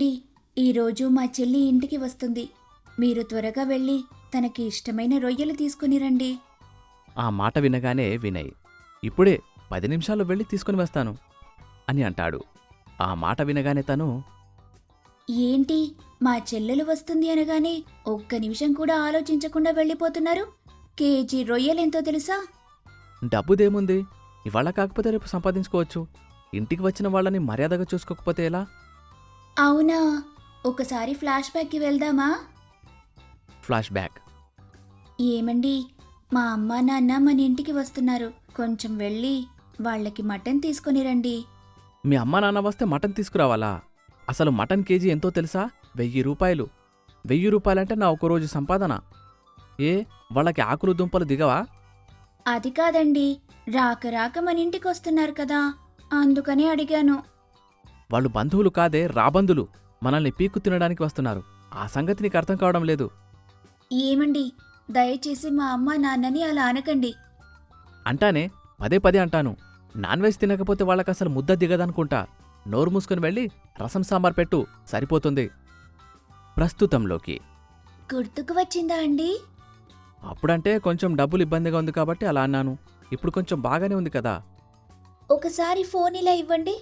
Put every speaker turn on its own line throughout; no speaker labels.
ఏమండి ఈరోజు మా చెల్లి ఇంటికి వస్తుంది. మీరు త్వరగా వెళ్ళి తనకి ఇష్టమైన రొయ్యలు తీసుకుని రండి.
ఆ మాట వినగానే వినయ్ ఇప్పుడే పది నిమిషాల్లో వెళ్ళి తీసుకుని వస్తాను అని అంటాడు. ఆ మాట వినగానే తను
ఏంటి మా చెల్లెలు వస్తుంది అనగానే ఒక్క నిమిషం కూడా ఆలోచించకుండా వెళ్ళిపోతున్నారు? కేజీ రొయ్యలెంతో తెలుసా?
డబ్బుదేముంది? ఇవాళ కాకపోతే రేపు సంపాదించుకోవచ్చు. ఇంటికి వచ్చిన వాళ్ళని మర్యాదగా చూసుకోకపోతే ఎలా?
అవునా? ఒకసారి ఫ్లాష్ బ్యాక్కి వెళ్దామా?
ఫ్లాష్ బ్యాక్
ఏమండి? మా అమ్మ నాన్న మన ఇంటికి వస్తున్నారు. కొంచెం వెళ్ళి వాళ్ళకి మటన్ తీసుకొని రండి.
మీ అమ్మా నాన్న వస్తే మటన్ తీసుకురావాలా? అసలు మటన్ కేజీ ఎంతో తెలుసా? వెయ్యి రూపాయలు. వెయ్యి రూపాయలంటే నా ఒక రోజు సంపాదన. ఏ వాళ్ళకి ఆకులు దుంపలు దిగవా?
అది కాదండి. రాక రాక మన ఇంటికి వస్తున్నారు కదా. అందుకనే అడిగాను.
వాళ్ళు బంధువులు కాదే రాబందులు మనల్ని పీక్కు తినడానికి వస్తున్నారు. ఆ సంగతి నీకు అర్థం కావడం లేదు.
ఏమండి? దయచేసి మా అమ్మ నాన్నని అలా అనకండి.
అంటానే పదే పదే అంటాను. నాన్ వెజ్ తినకపోతే వాళ్ళకి అసలు ముద్ద దిగదనుకుంటా. నోరు మూసుకుని వెళ్ళి రసం సాంబార్ పెట్టు సరిపోతుంది. ప్రస్తుతంలోకి.
గుర్తుకు వచ్చిందా అండి?
అప్పుడంటే కొంచెం డబ్బులు ఇబ్బందిగా ఉంది కాబట్టి అలా అన్నాను. ఇప్పుడు కొంచెం బాగానే ఉంది కదా.
ఒకసారి ఫోన్ ఇలా ఇవ్వండి.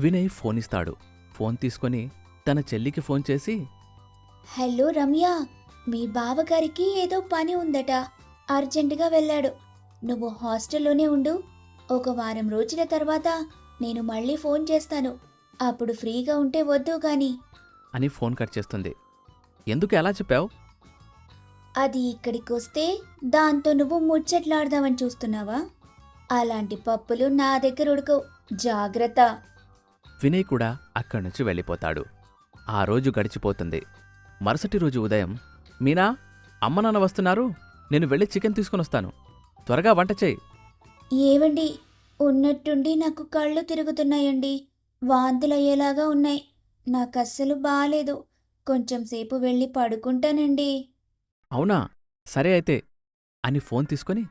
వినయ్ ఫోన్ ఇస్తాడు ఫోన్ తీసుకొని తన చెల్లికి ఫోన్ చేసి
హలో రమ్య మీ బావగారికి ఏదో పని ఉందట. అర్జెంటుగా వెళ్ళాడు. నువ్వు హాస్టల్లోనే ఉండు. ఒక వారం రోజుల తర్వాత నేను మళ్ళీ ఫోన్ చేస్తాను. అప్పుడు ఫ్రీగా ఉంటే వద్దు గాని.
అని ఫోన్ కట్ చేస్తుంది. ఎందుకు ఎలా చెప్పావు?
అది ఇక్కడికి వస్తే దాంతో నువ్వు ముచ్చట్లాడదామని చూస్తున్నావా? అలాంటి పప్పులు నా దగ్గర ఉడకవు. జాగ్రత్త.
వినయ్ కూడా అక్కడి నుంచి వెళ్ళిపోతాడు. ఆ రోజు గడిచిపోతుంది. మరుసటి రోజు ఉదయం మీనా అమ్మ నాన్న వస్తున్నారు. నేను వెళ్ళి చికెన్ తీసుకుని వస్తాను. త్వరగా వంట చేయి.
ఏవండి? ఉన్నట్టుండి నాకు కళ్ళు తిరుగుతున్నాయండి. వాంతులయ్యేలాగా ఉన్నాయి. నాకు అస్సలు బాలేదు. కొంచెం సేపు వెళ్ళి పడుకుంటానండి.
అవునా? సరే అయితే. అని ఫోన్ తీసుకొని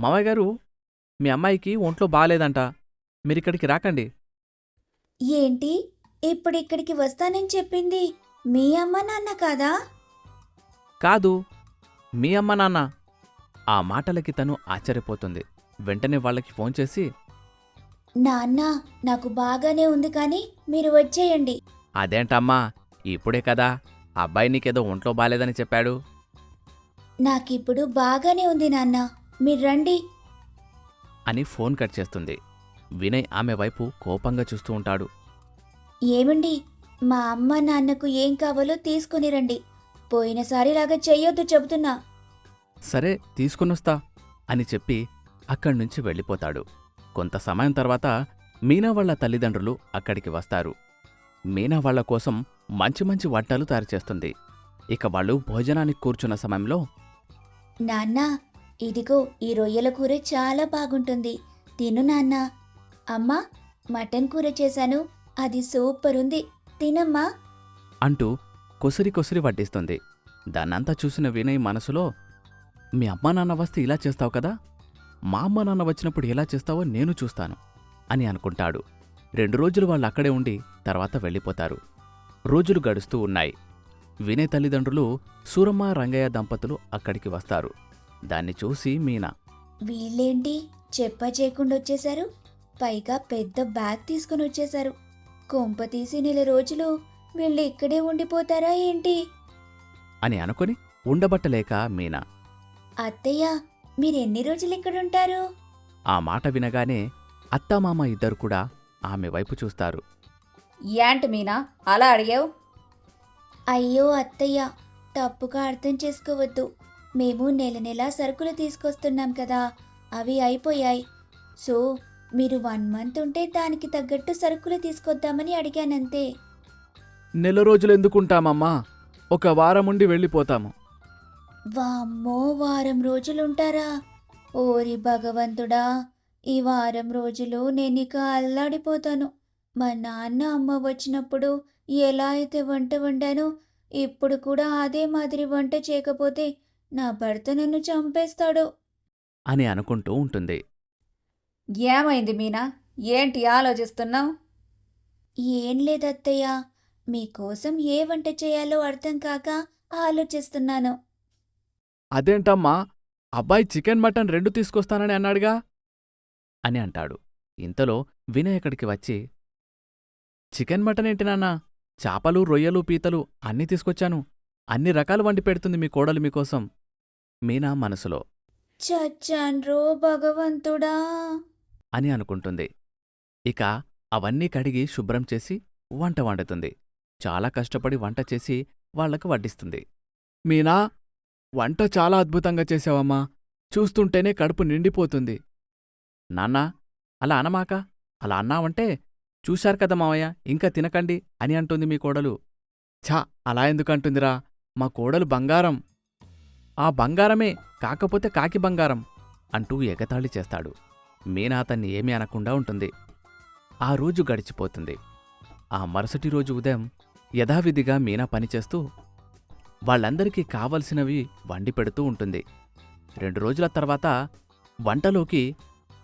మావయ్య గారు మీ అమ్మాయికి ఒంట్లో బాగాలేదంట మీరిక్కడికి రాకండి.
ఏంటి? ఇప్పుడు ఇక్కడికి వస్తానని చెప్పింది మీ అమ్మ నాన్న కాదా?
కాదు మీ అమ్మ నాన్న. ఆ మాటలకి తను ఆశ్చర్యపోతుంది. వెంటనే వాళ్ళకి ఫోన్ చేసి
నాన్న నాకు బాగానే ఉంది కానీ మీరు వచ్చేయండి.
అదేంటమ్మా ఇప్పుడే కదా. అబ్బాయి నీకేదో ఒంట్లో బాలేదని చెప్పాడు.
నాకిప్పుడు బాగానే ఉంది నాన్న. మీరు రండి.
అని ఫోన్ కట్ చేస్తుంది. వినయ్ ఆమె వైపు కోపంగా చూస్తూ ఉంటాడు.
ఏమండి మా అమ్మ నాన్నకు ఏం కావాలో తీసుకుని రండి. పోయినసారిలాగా చెయ్యొద్దు చెబుతున్నా.
సరే తీసుకునొస్తా అని చెప్పి అక్కడి నుంచి వెళ్ళిపోతాడు. కొంత సమయం తర్వాత మీనా వాళ్ళ తల్లిదండ్రులు అక్కడికి వస్తారు. మీనా వాళ్ళ కోసం మంచి మంచి వంటలు తయారు చేస్తుంది. ఇక వాళ్ళు భోజనానికి కూర్చున్న సమయంలో
నాన్న ఇదిగో ఈ రొయ్యల కూర చాలా బాగుంటుంది. తిను నాన్న. అమ్మా మటన్ కూర చేశాను. అది సూపర్ ఉంది. తినమ్మా.
అంటూ కొసిరి కొసిరి వడ్డిస్తుంది. దాన్నంతా చూసిన వినయ్ మనసులో మీ అమ్మా నాన్న వస్తే ఇలా చేస్తావు కదా? మా అమ్మ నాన్న వచ్చినప్పుడు ఎలా చేస్తావో నేను చూస్తాను అని అనుకుంటాడు. రెండు రోజులు వాళ్ళు అక్కడే ఉండి తర్వాత వెళ్ళిపోతారు. రోజులు గడుస్తూ ఉన్నాయి. వినయ్ తల్లిదండ్రులు సూరమ్మ రంగయ్య దంపతులు అక్కడికి వస్తారు. దాన్ని చూసి మీనా
వీళ్ళేంటి? చెప్ప చేయకుండా వచ్చేశారు? పైగా పెద్ద బ్యాగ్ తీసుకుని వచ్చేశారు. కొంప తీసి నెల రోజులు వీళ్ళు ఇక్కడే ఉండిపోతారా ఏంటి?
అని అనుకుని ఉండబట్టలేక మీనా.
అత్తయ్య మీరెన్ని రోజులు ఇక్కడుంటారు
ఆ మాట వినగానే అత్తామామ ఇద్దరు కూడా ఆమె వైపు చూస్తారు.
ఏంటి మీనా అలా అడిగావు? అయ్యో అత్తయ్య తప్పుగా అర్థం చేసుకోవద్దు. మేము నెల నెల సరుకులు తీసుకొస్తున్నాం కదా అవి అయిపోయాయి. సో మీరు వన్ మంత్ ఉంటే దానికి తగ్గట్టు సరుకులు తీసుకొద్దామని అడిగానంతే.
నెల రోజులు ఎందుకుంటామమ్మా? ఒక వారం ఉండి వెళ్ళిపోతాము.
వామ్మో వారం రోజులుంటారా? ఓరి భగవంతుడా ఈ వారం రోజులు నేను ఇక అల్లాడిపోతాను. మా నాన్న అమ్మ వచ్చినప్పుడు ఎలా అయితే వంట వండానో ఇప్పుడు కూడా అదే మాదిరి వంట చేయకపోతే నా భర్త నన్ను చంపేస్తాడు.
అని అనుకుంటూ ఉంటుంది.
ఏమైంది మీనా? ఏంటి ఆలోచిస్తున్నావు?
ఏం లేదత్తయ్య. మీకోసం ఏ వంట చేయాలో అర్థం కాక ఆలోచిస్తున్నాను.
అదేంటమ్మా? అబ్బాయి చికెన్ మటన్ రెండు తీసుకొస్తానని అన్నాడుగా? అని అంటాడు. ఇంతలో వినయ్ అక్కడికి వచ్చి చికెన్ మటన్ ఏంటి నాన్నా? చాపలు రొయ్యలు పీతలు అన్నీ తీసుకొచ్చాను. అన్ని రకాలు వండి పెడుతుంది మీ కోడలు మీకోసం. మీనా మనసులో
చచ్చాన్రో భగవంతుడా!
అని అనుకుంటుంది. ఇక అవన్నీ కడిగి శుభ్రం చేసి వంట వండుతుంది. చాలా కష్టపడి వంట చేసి వాళ్ళకు వడ్డిస్తుంది. మీనా వంట చాలా అద్భుతంగా చేశావమ్మా చూస్తుంటేనే కడుపు నిండిపోతుంది. నాన్నా అలా అనమాక? అలా అన్నావంటే చూశారు కదా మావయ్య ఇంకా తినకండి అని అంటుంది మీ కోడలు. ఛా అలా ఎందుకంటుందిరా? మా కోడలు బంగారం. ఆ బంగారమే కాకపోతే కాకి బంగారం అంటూ ఎగతాళి చేస్తాడు. మీనా అతన్ని ఏమీ అనకుండా ఉంటుంది. ఆ రోజు గడిచిపోతుంది. ఆ మరుసటి రోజు ఉదయం యథావిధిగా మీనా పనిచేస్తూ వాళ్ళందరికీ కావలసినవి వండి పెడుతూ ఉంటుంది. రెండు రోజుల తర్వాత వంటలోకి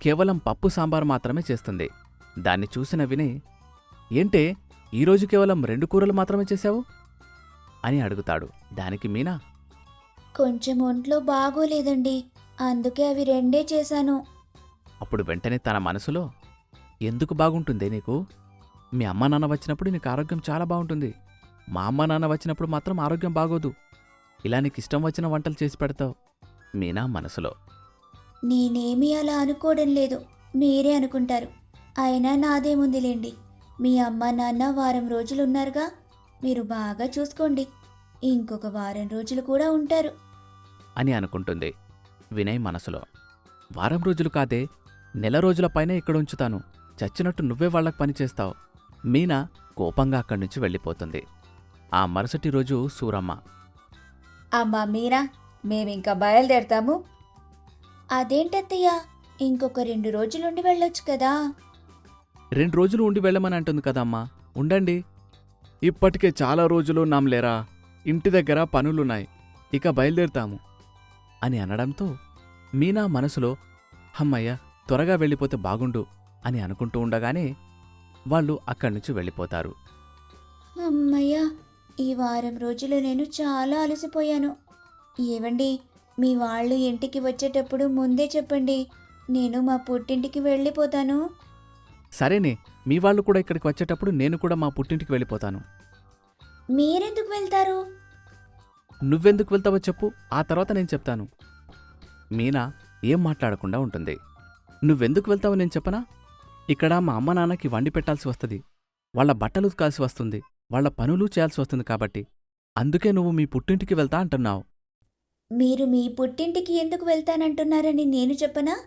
కేవలం పప్పు సాంబార్ మాత్రమే చేస్తుంది. దాన్ని చూసిన విని ఏంటే ఈరోజు కేవలం రెండు కూరలు మాత్రమే చేశావు? అని అడుగుతాడు. దానికి మీనా
కొంచెం ఒంట్లో బాగోలేదండి. అందుకే అవి రెండే చేశాను.
అప్పుడు వెంటనే తన మనసులో ఎందుకు బాగుంటుందే నీకు? మీ అమ్మ నాన్న వచ్చినప్పుడు నీకు ఆరోగ్యం చాలా బాగుంటుంది. మా అమ్మ నాన్న వచ్చినప్పుడు మాత్రం ఆరోగ్యం బాగోదు. ఇలా నీకు ఇష్టం వచ్చిన వంటలు చేసి పెడతావు. మీనా మనసులో.
నేనేమీ అలా అనుకోవడం లేదు. మీరే అనుకుంటారు. అయినా నాదేముందిలేండి. మీ అమ్మ నాన్న వారం రోజులు ఉన్నారుగా. మీరు బాగా చూసుకోండి. ఇంకొక వారం రోజులు కూడా ఉంటారు.
అని అనుకుంటుంది వినయ్ మనసులో. వారం రోజులు కాదే. నెల రోజుల పైన ఇక్కడ ఉంచుతాను. చచ్చినట్టు నువ్వే వాళ్ళకి పనిచేస్తావు మీనా కోపంగా అక్కడి నుంచి వెళ్ళిపోతుంది. ఆ మరుసటి రోజు సూరమ్మ.
అమ్మా మీరా మేమింకా బయలుదేరతాము. అదేంటత్తయ్య ఇంకొక రెండు రోజులుండి వెళ్ళొచ్చు కదా.
రెండు రోజులు ఉండి వెళ్ళమని అంటుంది కదమ్మా. ఉండండి. ఇప్పటికే చాలా రోజులు ఉన్నాంలేరా. ఇంటి దగ్గర పనులున్నాయి. ఇక బయలుదేరుతాము. అని అనడంతో మీనా మనసులో హమ్మయ్య త్వరగా వెళ్ళిపోతే బాగుండు అని అనుకుంటూ ఉండగానే వాళ్ళు అక్కడి నుంచి వెళ్ళిపోతారు.
అమ్మయ్యా ఈ వారం రోజులు నేను చాలా అలసిపోయాను. ఏవండి మీ వాళ్ళు ఇంటికి వచ్చేటప్పుడు ముందే చెప్పండి నేను మా పుట్టింటికి వెళ్ళిపోతాను.
సరేనే మీ వాళ్ళు కూడా ఇక్కడికి వచ్చేటప్పుడు నేను కూడా మా పుట్టింటికి వెళ్ళిపోతాను.
మీరెందుకు వెళ్తారు?
నువ్వెందుకు వెళ్తావో చెప్పు ఆ తర్వాత నేను చెప్తాను. మీనా ఏం మాట్లాడకుండా ఉంటుంది. నువ్వెందుకు వెళ్తావో నేను చెప్పనా? ఇక్కడ మా అమ్మ నాన్నకి వండి పెట్టాల్సి వస్తుంది. వాళ్ళ బట్టలు ఉతకాల్సి వస్తుంది. వాళ్ళ పనులు చేయాల్సి వస్తుంది కాబట్టి. అందుకే నువ్వు మీ పుట్టింటికి వెళ్తా అంటున్నావు.
మీరు మీ పుట్టింటికి ఎందుకు వెళ్తానంటున్నారని నేను చెప్పనా?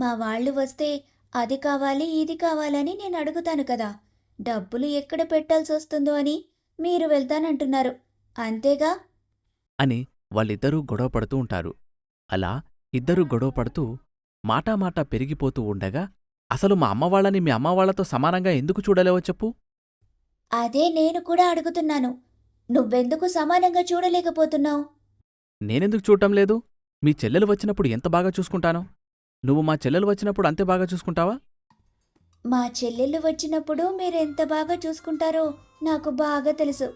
మా వాళ్ళు వస్తే అది కావాలి ఇది కావాలని నేను అడుగుతాను కదా. డబ్బులు ఎక్కడ పెట్టాల్సి వస్తుందో అని మీరు వెళ్తానంటున్నారు. అంతేగా?
అని వాళ్ళిద్దరూ గొడవ పడుతూ ఉంటారు. అలా ఇద్దరూ గొడవ పడుతూ మాటామాటా పెరిగిపోతూ ఉండగా అసలు మా అమ్మవాళ్ళని మీ అమ్మవాళ్ళతో సమానంగా ఎందుకు చూడలేవో చెప్పు.
అదే నేను కూడా అడుగుతున్నాను. నువ్వెందుకు సమానంగా చూడలేకపోతున్నావు?
నేనెందుకు చూడటం లేదు? మీ చెల్లెలు వచ్చినప్పుడు ఎంత బాగా చూసుకుంటానో? నువ్వు మా చెల్లెలు వచ్చినప్పుడు అంతే బాగా చూసుకుంటావా?
మా చెల్లెళ్ళు వచ్చినప్పుడు మీరెంత బాగా చూసుకుంటారో నాకు బాగా తెలుసు.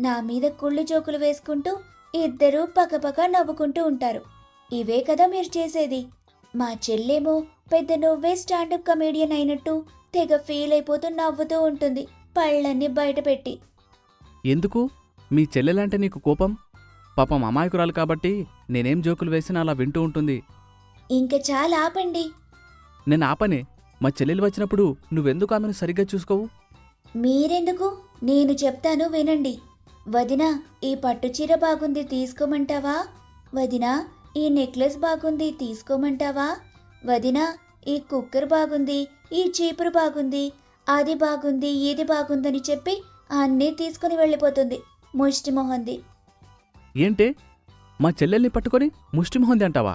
నా మీద కుళ్ళు జోకులు వేసుకుంటూ ఇద్దరూ పక్కపక్క నవ్వుకుంటూ ఉంటారు. ఇవే కదా మీరు చేసేది. మా చెల్లేమో పెద్ద నువ్వే స్టాండప్ కమేడియన్ అయినట్టు తెగ ఫీల్ అయిపోతూ నవ్వుతూ ఉంటుంది. పళ్ళన్నీ బయటపెట్టి.
ఎందుకు? మీ చెల్లెలంటే నీకు కోపం? పాపం అమాయకురాలు కాబట్టి నేనేం జోకులు వేసినా అలా వింటూ ఉంటుంది.
ఇంక చాలా ఆపండి.
నేను ఆపనే? మా చెల్లెలు వచ్చినప్పుడు నువ్వెందుకు ఆమెను సరిగ్గా చూసుకోవు?
మీరెందుకు? నేను చెప్తాను వినండి. వదినా ఈ పట్టు చీర బాగుంది తీసుకోమంటావా? వదినా ఈ నెక్లెస్ బాగుంది తీసుకోమంటావా? వదినా ఈ కుక్కర్ బాగుంది ఈ చీపురు బాగుంది అది బాగుంది ఇది బాగుందని చెప్పి అన్నీ తీసుకుని వెళ్ళిపోతుంది ముష్టి మొహంది
ఏంటే? మా చెల్లెల్ని పట్టుకొని ముష్టిమొహంది అంటావా?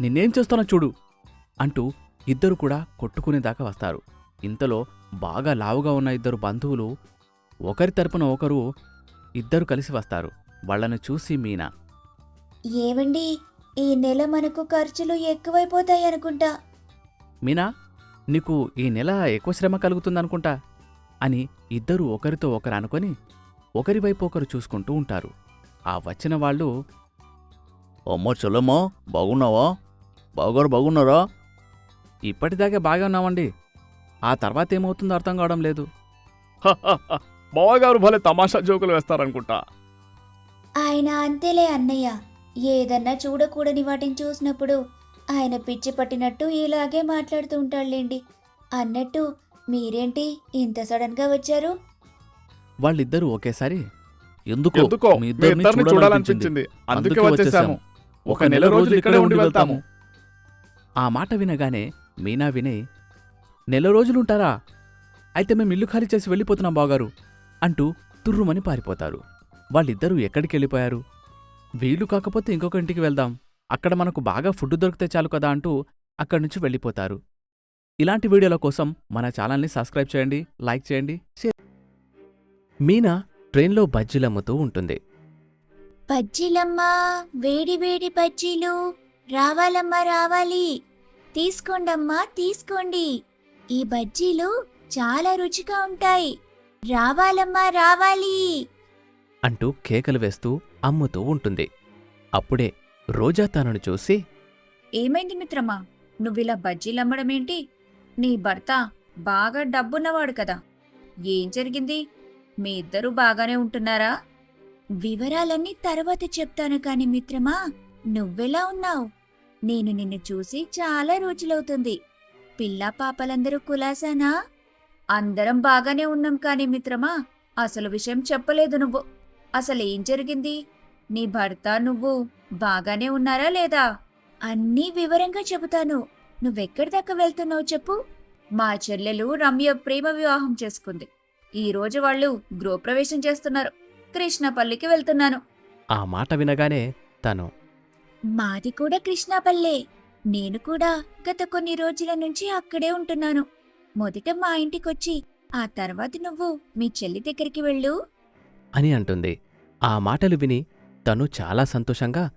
నిన్నేం చేస్తానో చూడు అంటూ ఇద్దరు కూడా కొట్టుకునేదాకా వస్తారు. ఇంతలో బాగా లావుగా ఉన్న ఇద్దరు బంధువులు ఒకరి తరపున ఒకరు ఇద్దరు కలిసి వస్తారు. వాళ్ళను చూసి మీనా?
ఏవండి? ఈ నెల మనకు ఖర్చులు ఎక్కువైపోతాయి అనుకుంటా.
మీనా నీకు ఈ నెల ఎక్కువ శ్రమ కలుగుతుందనుకుంటా అని ఇద్దరూ ఒకరితో ఒకరు అనుకొని ఒకరి వైపు ఒకరు చూసుకుంటూ ఉంటారు. ఆ వచ్చిన వాళ్ళు అమ్మో చెల్లమ్మా బాగున్నావా? బాగారు బాగున్నారా? ఇప్పటిదాకా బాగా ఉన్నామండి. ఆ తర్వాత ఏమవుతుందో అర్థం కావడం లేదు. బావగారు భలే తమాషా జోకులు వేస్తారనుకుంటా.
ఆయన అంతేలే అన్నయ్య. ఏదన్నా చూడకూడని వాటిని చూసినప్పుడు ఆయన పిచ్చి పట్టినట్టు ఇలాగే మాట్లాడుతూ ఉంటాడులేండి. అన్నట్టు మీరేంటి ఇంత సడన్గా వచ్చారు?
వాళ్ళిద్దరూ ఒకేసారి
ఎందుకో
ఎందుకో
మీ
మీ
ఇద్దరిని
ఇద్దరిని
చూడాలనిపించింది. అందుకే వచ్చేసాము. ఒక నెల రోజులు ఇక్కడే ఉండి వెళ్తాము.
ఆ మాట వినగానే మీనా వినయ్ నెల రోజులుంటారా అయితే మేము ఇల్లు ఖాళీ చేసి వెళ్ళిపోతున్నాం బాగారు అంటూ తుర్రుమని పారిపోతారు. వాళ్ళిద్దరూ ఎక్కడికి వెళ్ళిపోయారు? వీలు కాకపోతే ఇంకొక ఇంటికి వెళ్దాం. అక్కడ మనకు బాగా ఫుడ్ దొరికితే చాలు కదా అంటూ అక్కడి నుంచి వెళ్ళిపోతారు. ఇలాంటి వీడియోల కోసం మన ఛానల్ని సబ్స్క్రైబ్ చేయండి లైక్ చేయండి మీనా ట్రైన్లో బజ్జీలమ్ముతూ ఉంటుంది.
బజ్జీలమ్మా వేడి వేడి బజ్జీలు. రావాలమ్మా రావాలి. తీసుకోండమ్మా తీసుకోండి. ఈ బజ్జీలు చాలా రుచిగా ఉంటాయి. రావాలమ్మా రావాలి.
అంటూ కేకలు వేస్తూ అమ్ముతూ ఉంటుంది. అప్పుడే రోజా తనను చూసి
ఏమైంది మిత్రమా? నువ్విలా బజ్జీలమ్మడమేంటి నీ భర్త బాగా డబ్బున్నవాడు కదా. ఏం జరిగింది? మీ ఇద్దరూ బాగానే ఉంటున్నారా?
వివరాలన్నీ తర్వాత చెప్తాను కాని మిత్రమా నువ్వెలా ఉన్నావు? నేను నిన్ను చూసి చాలా రోజులవుతుంది. పిల్లా పాపలందరూ కులాసానా?
అందరం బాగానే ఉన్నాం కాని మిత్రమా అసలు విషయం చెప్పలేదు నువ్వు. అసలు ఏం జరిగింది? నీ భర్త నువ్వు బాగానే ఉన్నారా లేదా?
అన్నీ వివరంగా చెబుతాను. నువ్వెక్కడి దాకా వెళ్తున్నావు చెప్పు?
మా చెల్లెలు రమ్య ప్రేమ వివాహం చేసుకుంది. ఈ రోజు వాళ్ళు గృహప్రవేశం చేస్తున్నారు. కృష్ణపల్లికి వెళ్తున్నాను.
ఆ మాట వినగానే తను
మాది కూడా కృష్ణాపల్లె. నేను కూడా గత కొన్ని రోజుల నుంచి అక్కడే ఉంటున్నాను. మొదట మా ఇంటికొచ్చి ఆ తర్వాత నువ్వు మీ చెల్లి దగ్గరికి వెళ్ళు.
అని అంటుంది. ఆ మాటలు విని తను చాలా సంతోషంగా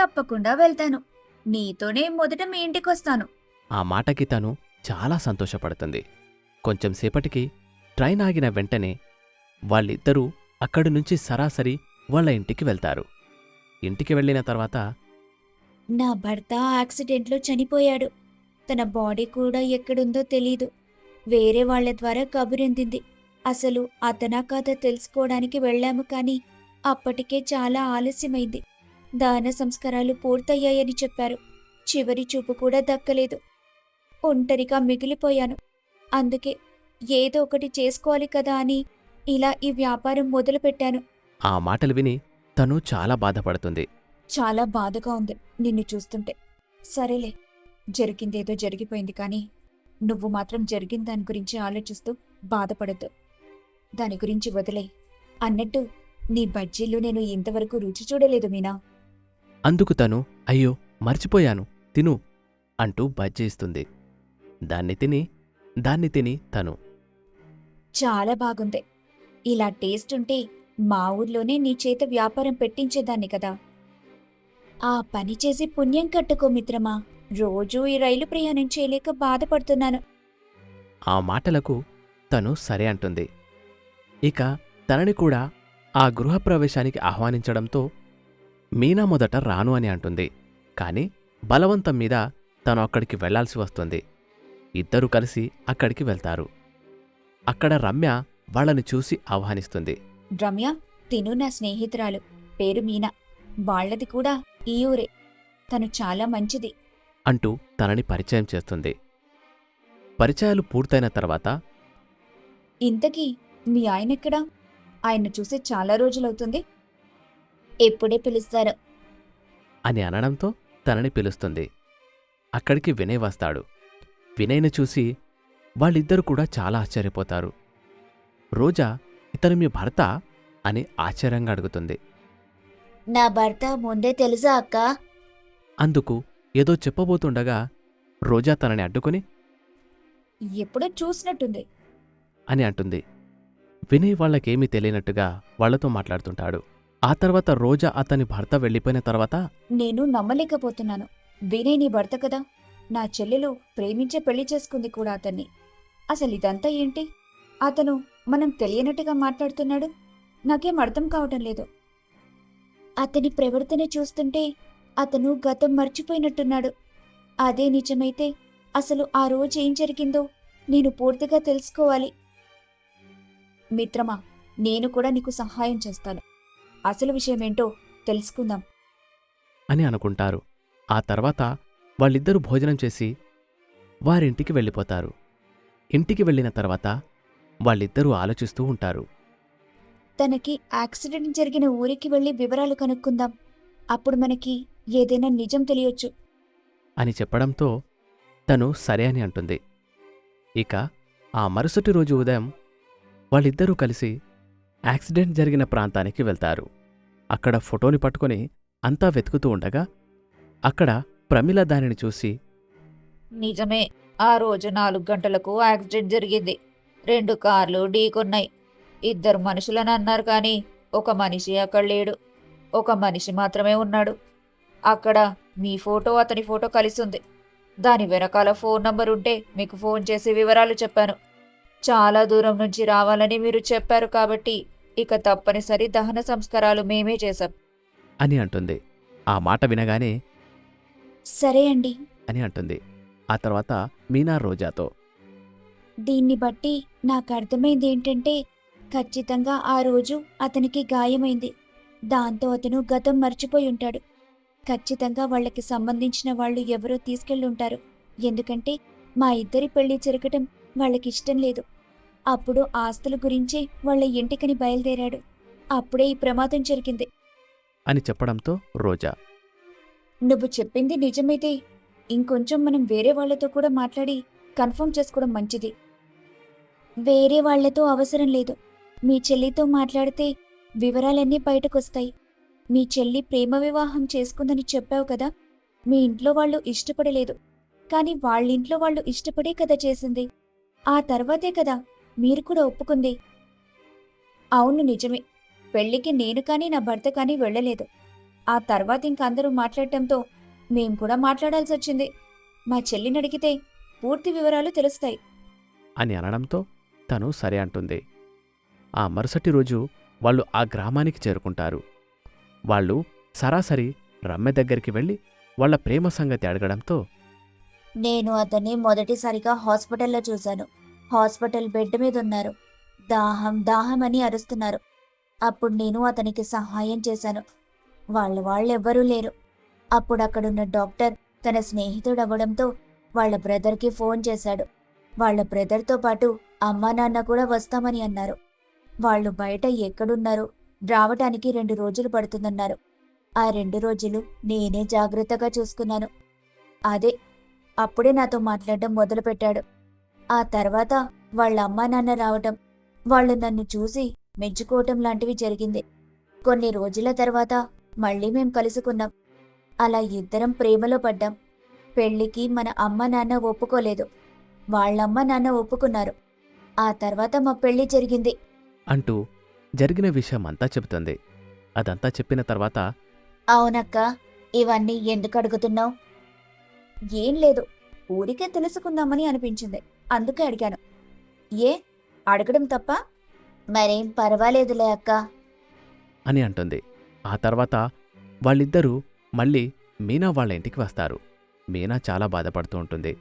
తప్పకుండా వెళ్తాను. నీతోనే మొదట మీ ఇంటికొస్తాను.
ఆ మాటకి తను చాలా సంతోషపడుతుంది. కొంచెం సేపటికి ట్రైన్ ఆగిన వెంటనే వాళ్ళిద్దరూ అక్కడి నుంచి సరాసరి వాళ్ళ ఇంటికి వెళ్తారు. ఇంటికి వెళ్ళిన తర్వాత
నా భర్త యాక్సిడెంట్లో చనిపోయాడు. తన బాడీ కూడా ఎక్కడుందో తెలీదు. వేరే వాళ్ళ ద్వారా కబురిందింది. అసలు అతనా కాదా తెలుసుకోవడానికి వెళ్ళాము కానీ అప్పటికే చాలా ఆలస్యమైంది. దాన సంస్కారాలు పూర్తయ్యాయని చెప్పారు. చివరి చూపు కూడా దక్కలేదు. ఒంటరిగా మిగిలిపోయాను. అందుకే ఏదో ఒకటి చేసుకోవాలి కదా అని ఇలా ఈ వ్యాపారం మొదలుపెట్టాను.
ఆ మాటలు విని తను చాలా బాధపడుతుంది.
చాలా బాధగా ఉంది నిన్ను చూస్తుంటే. సరేలే జరిగిందేదో జరిగిపోయింది కానీ నువ్వు మాత్రం జరిగిన దాని గురించి ఆలోచిస్తూ బాధపడద్దు. దాని గురించి వదిలే. అన్నట్టు నీ బజ్జీలు నేను ఇంతవరకు రుచి చూడలేదు మీనా.
అందుకు తను అయ్యో మర్చిపోయాను తిను అంటూ బజ్జీ ఇస్తుంది. దాన్ని తిని దాన్ని తిని తను.
చాలా బాగుంది. ఇలా టేస్ట్ ఉంటే మా ఊర్లోనే నీ చేత వ్యాపారం పెట్టించేదాన్ని కదా.
ఆ పని చేసి పుణ్యం కట్టుకో మిత్రమా. రోజూ ఈ రైలు ప్రయాణం చేయలేక బాధపడుతున్నాను.
ఆ మాటలకు తను సరే అంటుంది. ఇక తనని కూడా ఆ గృహప్రవేశానికి ఆహ్వానించడంతో మీనా మొదట రాను అని అంటుంది. కాని బలవంతం మీద తను అక్కడికి వెళ్ళాల్సి వస్తుంది. ఇద్దరూ కలిసి అక్కడికి వెళ్తారు. అక్కడ రమ్య వాళ్ళని చూసి ఆహ్వానిస్తుంది.
రమ్య తిను నా స్నేహితురాలు. పేరు మీనా. వాళ్ళది కూడా ఈ ఊరే. తను చాలా మంచిది.
అంటూ తనని పరిచయం చేస్తుంది. పరిచయాలు పూర్తయిన తర్వాత
ఇంతకీ మీ ఆయన ఎక్కడా? ఆయన చూసి చాలా రోజులవుతుంది.
ఎప్పుడే పిలుస్తారు?
అని అనడంతో తనని పిలుస్తుంది. అక్కడికి వినయ్ వస్తాడు. వినయ్ని చూసి వాళ్ళిద్దరూ కూడా చాలా ఆశ్చర్యపోతారు. రోజా ఇతను మీ భర్త? అని ఆశ్చర్యంగా అడుగుతుంది.
నా భర్త ముందే తెలుసా అక్క?
అందుకు ఏదో చెప్పబోతుండగా రోజా తనని అడ్డుకుని
ఎప్పుడో చూసినట్టుంది.
అని అంటుంది. వినయ్ వాళ్ళకేమీ తెలియనట్టుగా వాళ్ళతో మాట్లాడుతుంటాడు. ఆ తర్వాత రోజా అతని భర్త వెళ్ళిపోయిన తర్వాత
నేను నమ్మలేకపోతున్నాను. వినయ్ నీ భర్త కదా? నా చెల్లెలు ప్రేమించే పెళ్ళి చేసుకుంది కూడా అతన్ని. అసలు ఇదంతా ఏంటి? అతను మనం తెలియనట్టుగా మాట్లాడుతున్నాడు?
నాకేం అర్థం కావటం లేదు. అతని ప్రవర్తన చూస్తుంటే అతను గతం మర్చిపోయినట్టున్నాడు. అదే నిజమైతే అసలు ఆ రోజు ఏం జరిగిందో నేను పూర్తిగా తెలుసుకోవాలి. మిత్రమా నేను కూడా నీకు సహాయం చేస్తాను. అసలు విషయం ఏంటో తెలుసుకుందాం.
అని అనుకుంటారు. ఆ తర్వాత వాళ్ళిద్దరూ భోజనం చేసి వారింటికి వెళ్ళిపోతారు. ఇంటికి వెళ్ళిన తర్వాత వాళ్ళిద్దరూ ఆలోచిస్తూ ఉంటారు.
తనకి యాక్సిడెంట్ జరిగిన ఊరికి వెళ్ళి వివరాలు కనుక్కుందాం. అప్పుడు మనకి ఏదైనా నిజం తెలియొచ్చు.
అని చెప్పడంతో తను సరే అని అంటుంది. ఇక ఆ మరుసటి రోజు ఉదయం వాళ్ళిద్దరూ కలిసి యాక్సిడెంట్ జరిగిన ప్రాంతానికి వెళ్తారు. అక్కడ ఫోటోని పట్టుకొని అంతా వెతుకుతూ ఉండగా అక్కడ ప్రమిళ దానిని చూసి
నిజమే ఆ రోజు నాలుగు గంటలకు యాక్సిడెంట్ జరిగింది. రెండు కార్లు ఢీకొన్నాయి. ఇద్దరు మనుషులని అన్నారు కానీ ఒక మనిషి అక్కడ లేడు. ఒక మనిషి మాత్రమే ఉన్నాడు. అక్కడ మీ ఫోటో అతని ఫోటో కలిసి ఉంది. దాని వెనకాల ఫోన్ నంబర్ ఉంటే మీకు ఫోన్ చేసి వివరాలు చెప్పాను. చాలా దూరం నుంచి రావాలని మీరు చెప్పారు కాబట్టి ఇక తప్పనిసరి దహన సంస్కారాలు మేమే చేశాం.
అని అంటుంది. ఆ మాట వినగానే
సరే అండి.
అని అంటుంది. ఆ తర్వాత మీనా రోజాతో
దీన్ని బట్టి నాకు అర్థమైంది ఏంటంటే ఖచ్చితంగా ఆ రోజు అతనికి గాయమైంది. దాంతో అతను గతం మర్చిపోయి ఉంటాడు. ఖచ్చితంగా వాళ్ళకి సంబంధించిన వాళ్ళు ఎవరో తీసుకెళ్ళుంటారు ఎందుకంటే మా ఇద్దరి పెళ్ళి జరగటం వాళ్ళకి ఇష్టం లేదు. అప్పుడు ఆస్తుల గురించి వాళ్ళ ఇంటికని బయలుదేరాడు. అప్పుడే ఈ ప్రమాదం జరిగింది.
అని చెప్పడంతో రోజా
నువ్వు చెప్పింది నిజమైతే ఇంకొంచెం మనం వేరే వాళ్ళతో కూడా మాట్లాడి కన్ఫర్మ్ చేసుకోవడం మంచిది. వేరే వాళ్ళతో అవసరం లేదు. మీ చెల్లితో మాట్లాడితే వివరాలన్నీ బయటకొస్తాయి. మీ చెల్లి ప్రేమ వివాహం చేసుకుందని చెప్పావు కదా మీ ఇంట్లో వాళ్ళు ఇష్టపడలేదు. కానీ వాళ్ళింట్లో వాళ్ళు ఇష్టపడే కదా చేసింది. ఆ తర్వాతే కదా మీరు కూడా ఒప్పుకుంది. అవును నిజమే. పెళ్ళికి నేను కానీ నా భర్త కానీ వెళ్ళలేదు. ఆ తర్వాత ఇంక అందరూ మాట్లాడటంతో మేం కూడా మాట్లాడాల్సి వచ్చింది. మా చెల్లిని అడిగితే పూర్తి వివరాలు తెలుస్తాయి.
అని అనడంతో తను సరే అంటుంది. ఆ మరుసటి రోజు వాళ్ళు ఆ గ్రామానికి చేరుకుంటారు. వాళ్ళు సరాసరి రమ్మె దగ్గరికి వెళ్ళి వాళ్ళ ప్రేమ సంగతి అడగడంతో
నేను అతన్ని మొదటిసారిగా హాస్పిటల్లో చూశాను. హాస్పిటల్ బెడ్ మీద ఉన్నారు. దాహం దాహం అని అరుస్తున్నారు. అప్పుడు నేను అతనికి సహాయం చేశాను. వాళ్ళ వాళ్ళెవ్వరూ లేరు. అప్పుడు అక్కడున్న డాక్టర్ తన స్నేహితుడు అవ్వడంతో వాళ్ళ బ్రదర్కి ఫోన్ చేశాడు. వాళ్ళ బ్రదర్తో పాటు అమ్మా నాన్న కూడా వస్తామని అన్నారు. వాళ్ళు బయట ఎక్కడున్నారు? రావటానికి రెండు రోజులు పడుతుందన్నారు. ఆ రెండు రోజులు నేనే జాగ్రత్తగా చూసుకున్నాను. అదే అప్పుడే నాతో మాట్లాడడం మొదలుపెట్టాడు. ఆ తర్వాత వాళ్ళ అమ్మా నాన్న రావటం వాళ్ళు నన్ను చూసి మెచ్చుకోవటం లాంటివి జరిగింది. కొన్ని రోజుల తర్వాత మళ్ళీ మేం కలుసుకున్నాం. అలా ఇద్దరం ప్రేమలో పడ్డాం. పెళ్ళికి మన అమ్మ నాన్న ఒప్పుకోలేదు. వాళ్ళమ్మ నాన్న ఒప్పుకున్నారు. ఆ తర్వాత మా పెళ్ళి జరిగింది.
అంటూ జరిగిన విషయం అంతా చెబుతుంది. అదంతా చెప్పిన తర్వాత
అవునక్క ఇవన్నీ ఎందుకు అడుగుతున్నావు?
ఏం లేదు. ఊరికే తెలుసుకుందామని అనిపించింది. అందుకే అడిగాను. ఏ? అడగడం తప్ప?
మరేం పర్వాలేదులే అక్క.
అని అంటుంది. ఆ తర్వాత వాళ్ళిద్దరూ మళ్ళీ మీనా వాళ్ళ ఇంటికి వస్తారు. మీనా చాలా బాధపడుతూ ఉంటుంది.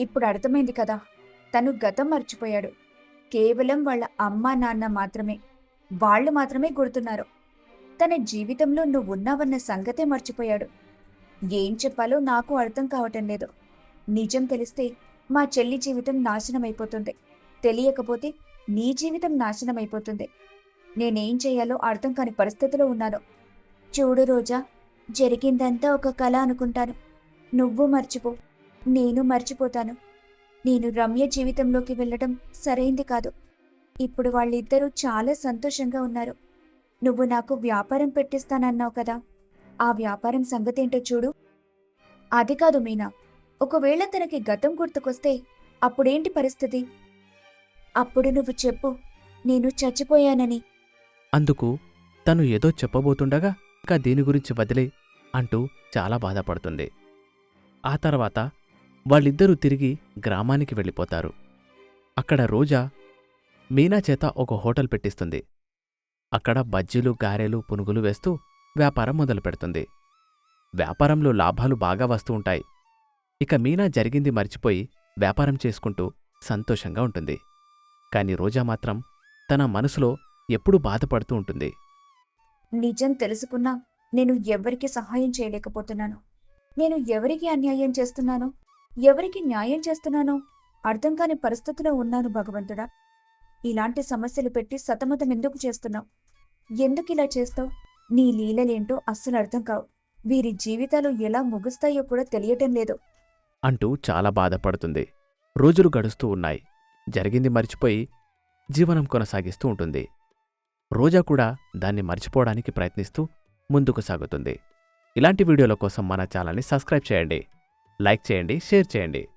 ఇప్పుడు అర్థమైంది కదా. తను గతం మర్చిపోయాడు. కేవలం వాళ్ళ అమ్మా నాన్న మాత్రమే. వాళ్ళు మాత్రమే గుర్తున్నారు. తన జీవితంలో నువ్వు ఉన్నావన్న సంగతే మర్చిపోయాడు. ఏం చెప్పాలో నాకు అర్థం కావటం లేదు. నిజం తెలిస్తే మా చెల్లి జీవితం నాశనమైపోతుంది. తెలియకపోతే నీ జీవితం నాశనమైపోతుంది. నేనేం చేయాలో అర్థం కాని పరిస్థితిలో ఉన్నాను.
చూడు రోజా జరిగిందంతా ఒక కళ అనుకుంటాను. నువ్వు మర్చిపో నేను మర్చిపోతాను. నేను రమ్య జీవితంలోకి వెళ్ళడం సరైంది కాదు. ఇప్పుడు వాళ్ళిద్దరూ చాలా సంతోషంగా ఉన్నారు. నువ్వు నాకు వ్యాపారం పెట్టిస్తానన్నావు కదా. ఆ వ్యాపారం సంగతేంటో చూడు.
అది కాదు మీనా. ఒకవేళ తనకి గతం గుర్తుకొస్తే అప్పుడేంటి పరిస్థితి?
అప్పుడు నువ్వు చెప్పు. నేను చచ్చిపోయానని.
అందుకు తను ఏదో చెప్పబోతుండగా ఇంకా దీని గురించి వదిలే అంటూ చాలా బాధపడుతుంది. ఆ తర్వాత వాళ్ళిద్దరూ తిరిగి గ్రామానికి వెళ్ళిపోతారు. అక్కడ రోజా మీనా చేత ఒక హోటల్ పెట్టిస్తుంది.
అక్కడ బజ్జీలు గారెలు పునుగులు వేస్తూ వ్యాపారం మొదలు పెడుతుంది వ్యాపారంలో లాభాలు బాగా వస్తూ ఉంటాయి. ఇక మీనా జరిగింది మర్చిపోయి వ్యాపారం చేసుకుంటూ సంతోషంగా ఉంటుంది. కాని రోజా మాత్రం తన మనసులో ఎప్పుడూ బాధపడుతూ ఉంటుంది.
నిజం తెలుసుకున్నా నేను ఎవరికి సహాయం చేయలేకపోతున్నాను? నేను ఎవరికి అన్యాయం చేస్తున్నాను? ఎవరికి న్యాయం చేస్తున్నానో అర్థం కాని పరిస్థితిలో ఉన్నాను భగవంతుడా. ఇలాంటి సమస్యలు పెట్టి సతమతం ఎందుకు చేస్తున్నావు? ఎందుకు ఇలా చేస్తావు? నీ లీలలేంటో అస్సలు అర్థం కావు. వీరి జీవితాలు ఎలా ముగుస్తాయో కూడా తెలియటం లేదు.
అంటూ చాలా బాధపడుతుంది. రోజులు గడుస్తూ ఉన్నాయి. జరిగింది మర్చిపోయి జీవనం కొనసాగిస్తూ ఉంటుంది. రోజా కూడా దాన్ని మర్చిపోవడానికి ప్రయత్నిస్తూ ముందుకు సాగుతుంది. ఇలాంటి వీడియోల కోసం మన ఛానల్ని సబ్స్క్రైబ్ చేయండి. లైక్ చేయండి షేర్ చేయండి.